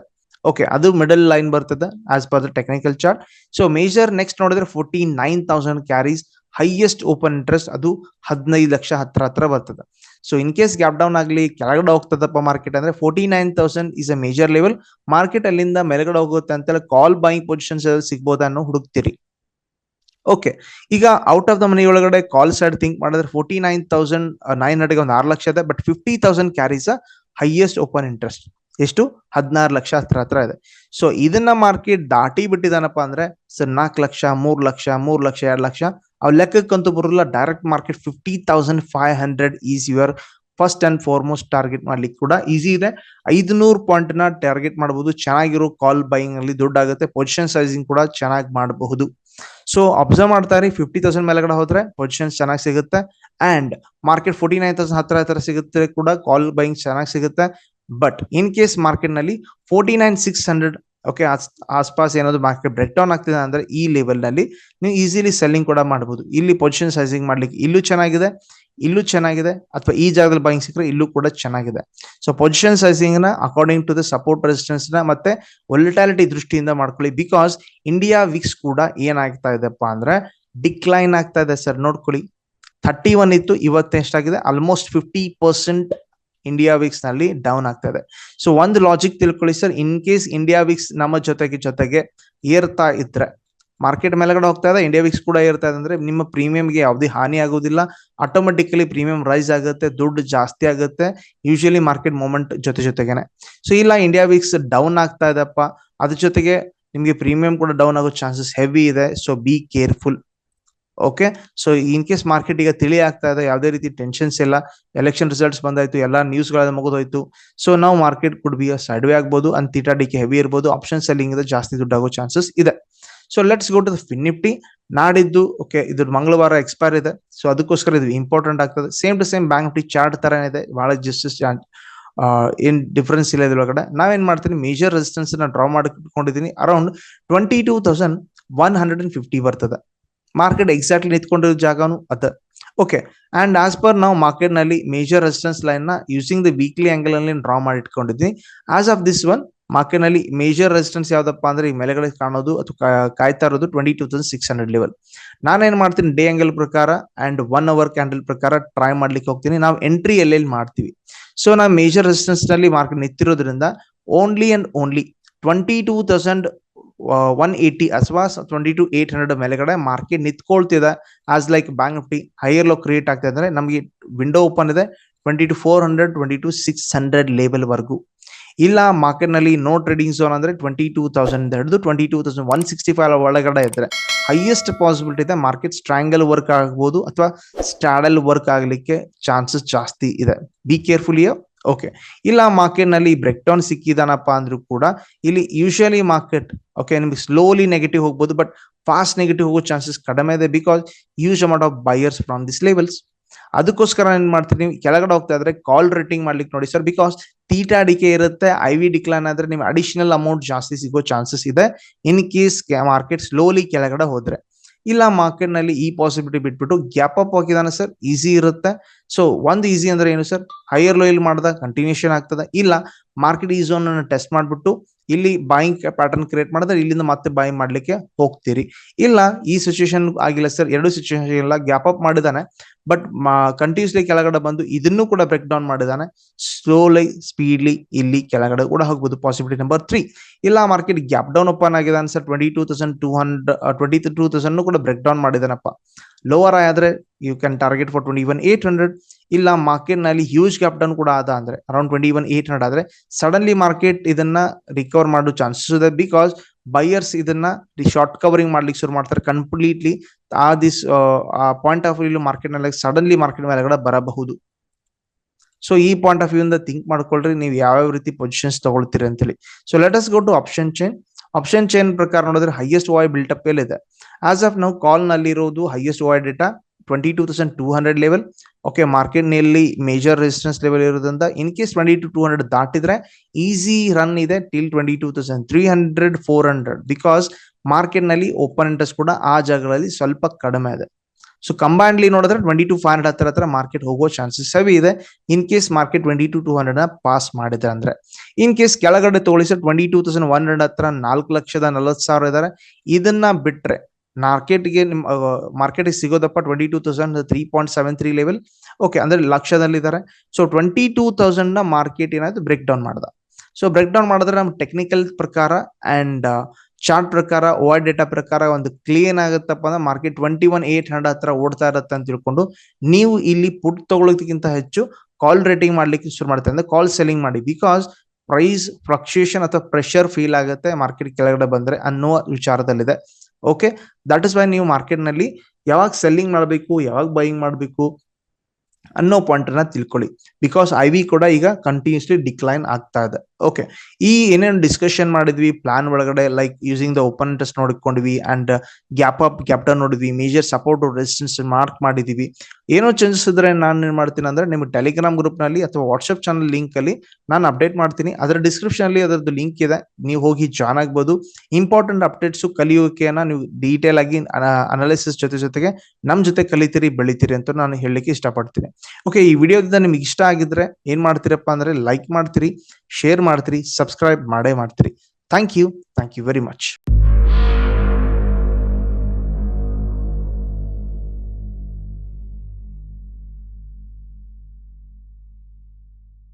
ಓಕೆ ಅದು ಮಿಡಲ್ ಲೈನ್ ಬರ್ತದೆ as per the technical chart so major next ನೋಡಿದ್ರೆ forty nine thousand carries highest open interest ಅದು ಹದಿನೈದು ಲಕ್ಷ ಹತ್ರ ಹತ್ರ ಬರ್ತದೆ. So in case gap down ಆಗಲಿ, ಕೆಳಗಡೆ ಹೋಗ್ತದಪ್ಪ ಮಾರ್ಕೆಟ್ ಅಂದ್ರೆ forty nine thousand is a major level market ಅಲ್ಲಿಂದ ಮೇಲ್ಗಡೆ ಹೋಗುತ್ತೆ ಅಂತೇಳಿ ಕಾಲ್ ಬೈಯಿಂಗ್ ಪೊಸಿಷನ್ಸ್ ಸಿಗ್ಬೋದಾ ಅನ್ನೋ ಹುಡುಕ್ತಿರಿ. ಓಕೆ ಈಗ ಔಟ್ ಆಫ್ ದ ಮನಿ ಒಳಗಡೆ ಕಾಲ್ ಸೈಡ್ ಥಿಂಕ್ ಮಾಡಿದ್ರೆ forty nine thousand nine hundred ಒಂದು ಆರು ಲಕ್ಷ ಇದೆ but fifty thousand carries highest open interest ಎಷ್ಟು? ಹದಿನಾರು ಲಕ್ಷ ಹತ್ರ ಹತ್ರ ಇದೆ. ಸೊ ಇದನ್ನ ಮಾರ್ಕೆಟ್ ದಾಟಿ ಬಿಟ್ಟಿದಾನಪ್ಪ ಅಂದ್ರೆ ಸರ್ ನಾಲ್ಕು ಲಕ್ಷ, ಮೂರು ಲಕ್ಷ ಮೂರು ಲಕ್ಷ, ಎರಡು ಲಕ್ಷ ಅವ್ ಲೆಕ್ಕಕ್ಕಂತೂ ಬರೋಲ್ಲ direct market fifty thousand five hundred is your first and foremost target ಮಾಡ್ಲಿಕ್ಕೆ ಕೂಡ ಈಸಿ ಇದೆ. ಐದುನೂರು ಪಾಯಿಂಟ್ನ ಟಾರ್ಗೆಟ್ ಮಾಡಬಹುದು ಚೆನ್ನಾಗಿರೋ ಕಾಲ್ ಬೈಯಿಂಗ್ ಅಲ್ಲಿ ದುಡ್ಡಾಗುತ್ತೆ ಪೊಸಿಷನ್ ಸೈಜಿಂಗ್ ಕೂಡ ಚೆನ್ನಾಗಿ ಮಾಡಬಹುದು. ಸೊ ಅಬ್ಸರ್ವ್ ಮಾಡ್ತಾ ಇರಿ. ಫಿಫ್ಟಿ ತೌಸಂಡ್ ಮೇಲ್ಗಡೆ ಹೋದ್ರೆ ಪೊಸಿಷನ್ಸ್ ಚೆನ್ನಾಗಿ ಸಿಗುತ್ತೆ. And market forty nine thousand ಹತ್ರ ಹತ್ರ ಸಿಗುತ್ತೆ ಕೂಡ. ಕಾಲ್ ಬೈಯಿಂಗ್ ಚೆನ್ನಾಗಿ ಸಿಗುತ್ತೆ. ಬಟ್ ಇನ್ ಕೇಸ್ ಮಾರ್ಕೆಟ್ನಲ್ಲಿ forty nine six hundred okay ಆಸ್ಪಾಸ್ ಏನಾದ್ರು ಮಾರ್ಕೆಟ್ ಬ್ರೇಕ್ ಡೌನ್ ಆಗ್ತಿದೆ ಅಂದ್ರೆ ಈ ಲೆವೆಲ್ನಲ್ಲಿ ನೀವು ಈಸಿಲಿ ಸೆಲ್ಲಿಂಗ್ ಕೂಡ ಮಾಡಬಹುದು ಇಲ್ಲಿ ಪೊಸಿಷನ್ ಸೈಜಿಂಗ್ ಮಾಡ್ಲಿಕ್ಕೆ ಇಲ್ಲೂ ಚೆನ್ನಾಗಿದೆ ಇಲ್ಲೂ ಚೆನ್ನಾಗಿದೆ, ಅಥವಾ ಈ ಜಾಗದಲ್ಲಿ ಬೈಂಗ್ ಸಿಕ್ಕರೆ ಇಲ್ಲೂ ಕೂಡ ಚೆನ್ನಾಗಿದೆ. ಸೊ ಪೊಸಿಷನ್ ಸೈಜಿಂಗ್ನ ಅಕಾರ್ಡಿಂಗ್ ಟು ದ ಸಪೋರ್ಟ್ ರೆಸಿಸ್ಟೆನ್ಸ್ನ ಮತ್ತೆ ವೊಲಿಟಾಲಿಟಿ ದೃಷ್ಟಿಯಿಂದ ಮಾಡ್ಕೊಳ್ಳಿ. ಬಿಕಾಸ್ ಇಂಡಿಯಾ ವಿಕ್ಸ್ ಕೂಡ ಏನಾಗ್ತಾ ಇದೆಪ್ಪ ಅಂದ್ರೆ ಡಿಕ್ಲೈನ್ ಆಗ್ತಾ ಇದೆ ಸರ್. ನೋಡ್ಕೊಳ್ಳಿ. ಥರ್ಟಿ ಒನ್ ಇತ್ತು, ಇವತ್ತು ಎಷ್ಟಾಗಿದೆ? ಆಲ್ಮೋಸ್ಟ್ ಫಿಫ್ಟಿ ಪರ್ಸೆಂಟ್ ಇಂಡಿಯಾ ವೀಕ್ಸ್ನಲ್ಲಿ ಡೌನ್ ಆಗ್ತಾ ಇದೆ. ಸೊ ಒಂದು ಲಾಜಿಕ್ ತಿಳ್ಕೊಳ್ಳಿ sir in case India VIX ನಮ್ಮ ಜೊತೆಗೆ ಜೊತೆಗೆ ಏರ್ತಾ ಇದ್ರೆ ಮಾರ್ಕೆಟ್ ಮೇಲ್ಗಡೆ ಹೋಗ್ತಾ ಇದೆ ಇಂಡಿಯಾ ವಿಕ್ಸ್ ಕೂಡ ಏರ್ತಾ ಇದೆ ಅಂದ್ರೆ ನಿಮ್ಮ ಪ್ರೀಮಿಯಂಗೆ ಯಾವುದೇ ಹಾನಿ ಆಗೋದಿಲ್ಲ. ಆಟೋಮೆಟಿಕಲಿ ಪ್ರೀಮಿಯಂ ರೈಸ್ ಆಗುತ್ತೆ, ದುಡ್ಡು ಜಾಸ್ತಿ ಆಗುತ್ತೆ. ಯೂಶಲಿ ಮಾರ್ಕೆಟ್ ಮೂಮೆಂಟ್ ಜೊತೆ ಜೊತೆಗೇನೆ. ಸೊ ಇಲ್ಲ ಇಂಡಿಯಾ ವಿಕ್ಸ್ ಡೌನ್ ಆಗ್ತಾ ಇದೆಪ್ಪ ಅದ್ರ ಜೊತೆಗೆ ನಿಮಗೆ ಪ್ರೀಮಿಯಂ ಕೂಡ ಡೌನ್ ಆಗೋ ಚಾನ್ಸಸ್ ಹೆವಿ ಇದೆ. So be careful okay so in case market ಈಗ ತಿಳಿ ಆಗ್ತಾ ಇದೆ, ಯಾವುದೇ ರೀತಿ ಟೆನ್ಷನ್ಸ್ ಇಲ್ಲ ಎಲೆಕ್ಷನ್ ರಿಸಲ್ಟ್ಸ್ ಬಂದಾಯ್ತು, ಎಲ್ಲ ನ್ಯೂಸ್ ಮುಗಿದೋಯ್ತು. ಸೊ ನಾವು market could be side way ಆಗ್ಬೋದು ಅಂತ ತೀಟಾ ಡಿಕೆ ಹೆವಿ ಇರ್ಬೋದು ಆಪ್ಷನ್ ಸೆಲ್ಲಿಂಗ್ ಜಾಸ್ತಿ ದುಡ್ಡು ಆಗೋ ಚಾನ್ಸಸ್ ಇದೆ. So let's go to the Fin Nifty ನಾಡಿದ್ದು ಓಕೆ ಇದು ಮಂಗಳವಾರ ಎಕ್ಸ್ಪೈರ್ ಇದೆ. ಸೊ ಅದಕ್ಕೋಸ್ಕರ ಇದು ಇಂಪಾರ್ಟೆಂಟ್ ಆಗ್ತದೆ. Same to same Bank Nifty chart ತರ ಇದೆ. ಬಹಳ ಜಸ್ಟ್ ಏನ್ ಡಿಫ್ರೆನ್ಸ್ ಇಲ್ಲ ಇದ್ರೊಳಗಡೆ. ನಾವೇನ್ ಮಾಡ್ತೀನಿ major resistance draw ಮಾಡಿಕೊಂಡಿದ್ದೀನಿ around twenty two thousand one hundred and fifty ಬರ್ತದೆ. ಮಾರ್ಕೆಟ್ ಎಕ್ಸಾಕ್ಟ್ಲಿ ನಿಂತ್ಕೊಂಡಿರೋ ಜಾಗನು ಅದ. ಓಕೆ ಅಂಡ್ ಆಸ್ ಪರ್ ನಾವು ಮಾರ್ಕೆಟ್ನಲ್ಲಿ ಮೇಜರ್ ರೆಸಿಸ್ಟೆನ್ಸ್ ಲೈನ್ನ ಯೂಸಿಂಗ್ ದ ವೀಕ್ಲಿ ಆಂಗಲ್ ಅಲ್ಲಿ ಡ್ರಾ ಮಾಡಿ ಇಟ್ಕೊಂಡಿದ್ವಿ. ಆಸ್ ಆಫ್ ದಿಸ್ ಒನ್ ಮಾರ್ಕೆಟ್ನಲ್ಲಿ ಮೇಜರ್ ರೆಸಿಸ್ಟೆನ್ಸ್ ಯಾವ್ದಪ್ಪ ಅಂದ್ರೆ ಈ ಮೇಲೆಗಡೆ ಕಾಣೋದು ಅಥವಾ ಕಾಯ್ತಾ ಇರೋದು twenty two thousand six hundred level ನಾನೇನ್ ಮಾಡ್ತೀನಿ? ಡೇ ಆಂಗಲ್ ಪ್ರಕಾರ ಅಂಡ್ ಒನ್ ಅವರ್ ಕ್ಯಾಂಡಲ್ ಪ್ರಕಾರ ಟ್ರೈ ಮಾಡ್ಲಿಕ್ಕೆ ಹೋಗ್ತೀನಿ. ನಾವು ಎಂಟ್ರಿ ಎಲ್ಲೆಲ್ಲಿ ಮಾಡ್ತೀವಿ? ಸೊ ನಾವು ಮೇಜರ್ ರೆಸಿಸ್ಟೆನ್ಸ್ನಲ್ಲಿ market ನಿಂತಿರೋದ್ರಿಂದ only and only twenty two thousand one eighty ಅಥವಾ ಟ್ವೆಂಟಿ ಟು ಏಟ್ ಹಂಡ್ರೆಡ್ ಮೇಲೆಗಡೆ market ನಿಂತ್ಕೊಳ್ತಿದೆ. As like Bank Nifty higher low create ಆಗ್ತಾ ಅಂದ್ರೆ ನಮಗೆ ವಿಂಡೋ ಓಪನ್ ಇದೆ twenty two four hundred twenty two six hundred label ವರ್ಗು. ಇಲ್ಲ ಮಾರ್ಕೆಟ್ನಲ್ಲಿ no trading zone ಅಂದ್ರೆ ಟ್ವೆಂಟಿ ಟೂ ತೌಸಂಡ್ ಹಿಡಿದು twenty two thousand one sixty five ಒಳಗಡೆ ಇದ್ರೆ ಹೈಯೆಸ್ಟ್ ಪಾಸಿಬಿಲಿಟಿ ಇದೆ ಮಾರ್ಕೆಟ್ ಸ್ಟ್ರಾಂಗಲ್ ವರ್ಕ್ ಆಗ್ಬೋದು ಅಥವಾ ಸ್ಟ್ಯಾಡಲ್ ವರ್ಕ್ ಆಗ್ಲಿಕ್ಕೆ ಚಾನ್ಸಸ್ ಜಾಸ್ತಿ ಇದೆ. ಬಿ ಕೇರ್ಫುಲ್ ಓಕೆ ಇಲ್ಲ ಮಾರ್ಕೆಟ್ನಲ್ಲಿ ಬ್ರೇಕ್ ಡೌನ್ ಸಿಕ್ಕಿದಾನಪ್ಪ ಅಂದ್ರೂ ಕೂಡ ಇಲ್ಲಿ ಯೂಶಲಿ ಮಾರ್ಕೆಟ್ ಓಕೆ ನಿಮ್ಗೆ ಸ್ಲೋಲಿ ನೆಗೆಟಿವ್ ಹೋಗ್ಬೋದು ಬಟ್ ಫಾಸ್ಟ್ ನೆಗೆಟಿವ್ ಹೋಗೋ ಚಾನ್ಸಸ್ ಕಡಿಮೆ ಇದೆ because huge amount of buyers from this levels ಅದಕ್ಕೋಸ್ಕರ ಏನ್ ಮಾಡ್ತೀನಿ ನೀವು ಕೆಳಗಡೆ ಹೋಗ್ತಾ ಇದ್ರೆ ಕಾಲ್ ರೇಟಿಂಗ್ ಮಾಡ್ಲಿಕ್ಕೆ ನೋಡಿ ಸರ್ ಬಿಕಾಸ್ ತೀಟಾ ಅಡಿಕೆ ಇರುತ್ತೆ ಐ ವಿ ಡಿಕ್ಲೈನ್ ಆದ್ರೆ ನಿಮ್ಗೆ ಅಡಿಷನಲ್ ಅಮೌಂಟ್ ಜಾಸ್ತಿ ಸಿಗೋ ಚಾನ್ಸಸ್ ಇದೆ. ಇನ್ ಕೇಸ್ ಮಾರ್ಕೆಟ್ ಸ್ಲೋಲಿ ಕೆಳಗಡೆ ಹೋದ್ರೆ. ಇಲ್ಲ ಮಾರ್ಕೆಟ್ನಲ್ಲಿ ಈ ಪಾಸಿಬಿಲಿಟಿ ಬಿಟ್ಬಿಟ್ಟು ಗ್ಯಾಪ್ ಅಪ್ ಹಾಕಿದಾನೆ ಸರ್ ಈಸಿ ಇರುತ್ತೆ. ಸೊ ಒಂದು ಈಸಿ ಅಂದ್ರೆ ಏನು ಸರ್ ಹೈಯರ್ ಲೋ ಇಲ್ಲಿ ಮಾಡ್ದ ಕಂಟಿನ್ಯೂಷನ್ ಆಗ್ತದೆ. ಇಲ್ಲ ಮಾರ್ಕೆಟ್ ಈ ಝೋನ್ ಅನ್ನು ಟೆಸ್ಟ್ ಮಾಡ್ಬಿಟ್ಟು ಇಲ್ಲಿ ಬಾಯಿಂಗ್ ಪ್ಯಾಟರ್ನ್ ಕ್ರಿಯೇಟ್ ಮಾಡಿದ್ರೆ ಇಲ್ಲಿಂದ ಮತ್ತೆ ಬಾಯಿಂಗ್ ಮಾಡ್ಲಿಕ್ಕೆ ಹೋಗ್ತೀರಿ. ಇಲ್ಲ, ಈ ಸಿಚುಯೇಷನ್ ಆಗಿಲ್ಲ ಸರ್ ಎರಡು ಸಿಚುಯೇಷನ್ ಇಲ್ಲ ಗ್ಯಾಪ್ ಅಪ್ ಮಾಡಿದಾನೆ. ಬಟ್ ಕಂಟಿನ್ಯೂಸ್ಲಿ ಕೆಳಗಡೆ ಬಂದು ಇದನ್ನು ಕೂಡ ಬ್ರೇಕ್ ಡೌನ್ ಮಾಡಿದಾನೆ. ಸ್ಲೋಲಿ ಸ್ಪೀಡ್ಲಿ ಇಲ್ಲಿ ಕೆಳಗಡೆ ಕೂಡ ಹೋಗ್ಬೋದು ಪಾಸಿಬಿಲಿಟಿ ನಂಬರ್ ತ್ರೀ ಇಲ್ಲ ಮಾರ್ಕೆಟ್ ಗ್ಯಾಪ್ ಡೌನ್ ಓಪನ್ ಆಗಿದೆ answer twenty two thousand two hundred twenty two thousand ಕೂಡ ಬ್ರೇಕ್ ಡೌನ್ ಮಾಡಿದಾನಪ್ಪ. ಲೋವರ್ ಆದ್ರೆ you can target for twenty one eight hundred ಇಲ್ಲ ಮಾರ್ಕೆಟ್ನಲ್ಲಿ ಹ್ಯೂಜ್ ಗ್ಯಾಪ್ ಡೌನ್ ಕೂಡ ಆದ ಅಂದ್ರೆ around twenty one eight hundred ಆದ್ರೆ ಸಡನ್ಲಿ ಮಾರ್ಕೆಟ್ ಇದನ್ನ ರಿಕವರ್ ಮಾಡೋ ಚಾನ್ಸಸ್ ಇದೆ ಬಿಕಾಸ್ ಬೈಯರ್ಸ್ ಇದನ್ನ ಶಾರ್ಟ್ ಕವರಿಂಗ್ ಮಾಡ್ಲಿಕ್ಕೆ ಶುರು ಮಾಡ್ತಾರೆ ಕಂಪ್ಲೀಟ್ಲಿ ಆ ದಿಸ್, ಆ ಪಾಯಿಂಟ್ ಆಫ್ ವ್ಯೂ ಮಾರ್ಕೆಟ್ನಲ್ಲಿ ಸಡನ್ಲಿ ಮಾರ್ಕೆಟ್ ಮೇಲೆಗಡೆ ಬರಬಹುದು. ಸೊ ಈ ಪಾಯಿಂಟ್ ಆಫ್ ವ್ಯೂ ಇಂದ ಥಿಂಕ್ ಮಾಡ್ಕೊಳ್ರಿ, ನೀವು ಯಾವ್ಯಾವ ರೀತಿ ಪೊಸಿಷನ್ಸ್ ತಗೊಳ್ತೀರಿ ಅಂತೇಳಿ. So let us go to option chain option chain ಪ್ರಕಾರ ನೋಡಿದ್ರೆ ಹೈಯೆಸ್ಟ್ ವಾಯ್ ಬಿಲ್ಟಪ್ ಇದೆ. ಆಸ್ ಆಫ್ ನಾವು ಕಾಲ್ನಲ್ಲಿ ಇರೋದು highest OI data twenty two thousand two hundred level okay ಮಾರ್ಕೆಟ್ನಲ್ಲಿ ಮೇಜರ್ ರೆಸಿಸ್ಟೆನ್ಸ್ ಲೆವೆಲ್ ಇರೋದ್ರಿಂದ in case twenty two two hundred ದಾಟಿದ್ರೆ easy run ಇದೆ till twenty two thousand three hundred four hundred because ಮಾರ್ಕೆಟ್ನಲ್ಲಿ open interest ಕೂಡ ಆ ಜಾಗಗಳಲ್ಲಿ ಸ್ವಲ್ಪ ಕಡಿಮೆ ಇದೆ. ಸೊ ಕಂಬೈನ್ಲಿ ನೋಡಿದ್ರೆ ಟ್ವೆಂಟಿ ಟು ಫೈವ್ ಹಂಡ್ರೆಡ್ ಹತ್ರ ಹತ್ರ ಮಾರ್ಕೆಟ್ ಹೋಗೋ ಚಾನ್ಸಸ್ ಸವಿ ಇದೆ. In case market twenty two two ಹಂಡ್ರೆಡ್ನ pass ಮಾಡಿದ್ರೆ ಅಂದ್ರೆ. ಇನ್ ಕೇಸ್ ಕೆಳಗಡೆ ತಗೊಳ್ಳಿ sir twenty two thousand one hundred ಹತ್ರ ನಾಲ್ಕು ಲಕ್ಷದ ನಲವತ್ತು ಸಾವಿರ ಇದಾರೆ. ಇದನ್ನ ಬಿಟ್ರೆ ಮಾರ್ಕೆಟ್ಗೆ ನಿಮ್ market ಸಿಗೋದಪ್ಪ twenty two thousand three point seven three level okay ಅಂದ್ರೆ ಲಕ್ಷದಲ್ಲಿದ್ದಾರೆ ಸೊ ಟ್ವೆಂಟಿ ಟೂ ತೌಸಂಡ್ನ ಮಾರ್ಕೆಟ್ ಏನಾಯ್ತು? ಬ್ರೇಕ್ ಡೌನ್ ಮಾಡ್ದ. ಸೊ ಬ್ರೇಕ್ ಡೌನ್ ಮಾಡಿದ್ರೆ ನಮ್ ಟೆಕ್ನಿಕಲ್ ಪ್ರಕಾರ ಅಂಡ್ ಚಾರ್ಟ್ ಪ್ರಕಾರ ವರ್ಡ್ ಡೇಟಾ ಪ್ರಕಾರ ಒಂದು ಕ್ಲೀನ್ ಆಗುತ್ತಪ್ಪ ಅಂದ್ರೆ market twenty one eight hundred ಹತ್ರ ಓಡ್ತಾ ಇರತ್ತೆ ಅಂತ ತಿಳ್ಕೊಂಡು ನೀವು ಇಲ್ಲಿ ಪುಟ್ ತಗೊಳ್ಳೋದಕ್ಕಿಂತ ಹೆಚ್ಚು ಕಾಲ್ ರೇಟಿಂಗ್ ಮಾಡ್ಲಿಕ್ಕೆ ಶುರು ಮಾಡ್ತಾರೆ ಅಂದ್ರೆ ಕಾಲ್ ಸೆಲ್ಲಿಂಗ್ ಮಾಡಿ. ಬಿಕಾಸ್ ಪ್ರೈಸ್ ಫ್ಲಕ್ಚುಯೇಷನ್ ಅಥವಾ ಪ್ರೆಷರ್ ಫೀಲ್ ಆಗುತ್ತೆ ಮಾರ್ಕೆಟ್ ಕೆಳಗಡೆ ಬಂದ್ರೆ ಅನ್ನೋ ವಿಚಾರದಲ್ಲಿದೆ. ಓಕೆ ದಟ್ ಇಸ್ ವೈ ನೀವು ಮಾರ್ಕೆಟ್ನಲ್ಲಿ ಯಾವಾಗ ಸೆಲ್ಲಿಂಗ್ ಮಾಡಬೇಕು, ಯಾವಾಗ ಬೈಯಿಂಗ್ ಮಾಡಬೇಕು ಅನ್ನೋ ಪಾಯಿಂಟ್ ಅನ್ನ ತಿಳ್ಕೊಳ್ಳಿ. ಬಿಕಾಸ್ ಐ ವಿ ಕೂಡ ಈಗ ಕಂಟಿನ್ಯೂಸ್ಲಿ ಡಿಕ್ಲೈನ್ ಆಗ್ತಾ ಇದೆ. ಓಕೆ ಈ ಏನೇನು ಡಿಸ್ಕಷನ್ ಮಾಡಿದ್ವಿ ಪ್ಲಾನ್ ಒಳಗಡೆ like using the open test ನೋಡಿಕೊಂಡ್ವಿ and gap up gap down ನೋಡಿದ್ವಿ ಮೇಜರ್ ಸಪೋರ್ಟ್ ರೆಸಿಸ್ಟೆನ್ಸ್ ಮಾರ್ಕ್ ಮಾಡಿದೀವಿ. ಏನೋ ಚೇಂಜಸ್ ಇದ್ರೆ ನಾನು ಏನ್ ಮಾಡ್ತೀನಿ ಅಂದ್ರೆ ನಿಮ್ಗೆ ಟೆಲಿಗ್ರಾಮ್ ಗ್ರೂಪ್ನಲ್ಲಿ ಅಥವಾ ವಾಟ್ಸ್ಆಪ್ ಚಾನಲ್ ಲಿಂಕ್ ಅಲ್ಲಿ ನಾನು ಅಪ್ಡೇಟ್ ಮಾಡ್ತೀನಿ. ಅದರ ಡಿಸ್ಕ್ರಿಪ್ಷನ್ ಅಲ್ಲಿ ಅದರದ್ದು ಲಿಂಕ್ ಇದೆ. ನೀವು ಹೋಗಿ ಜಾಯ್ನ್ ಆಗ್ಬೋದು. ಇಂಪಾರ್ಟೆಂಟ್ ಅಪ್ಡೇಟ್ಸ್ ಕಲಿಯೋಕೆನ ನೀವು ಡೀಟೇಲ್ ಆಗಿ ಅನಾಲಿಸಿಸ್ ಜೊತೆ ಜೊತೆಗೆ ನಮ್ ಜೊತೆ ಕಲಿತೀರಿ, ಬೆಳಿತೀರಿ ಅಂತ ನಾನು ಹೇಳಲಿಕ್ಕೆ ಇಷ್ಟಪಡ್ತೀನಿ. ಓಕೆ ಈ ವಿಡಿಯೋದಿಂದ ನಿಮ್ಗೆ ಇಷ್ಟ ಆಗಿದ್ರೆ ಏನ್ ಮಾಡ್ತೀರಪ್ಪ ಅಂದ್ರೆ ಲೈಕ್ ಮಾಡ್ತೀರಿ ಶೇರ್ ಮಾಡ್ತೀರಿ ಸಬ್ಸ್ಕ್ರೈಬ್ ಮಾಡೇ ಮಾಡ್ತೀರಿ. Thank you thank you very much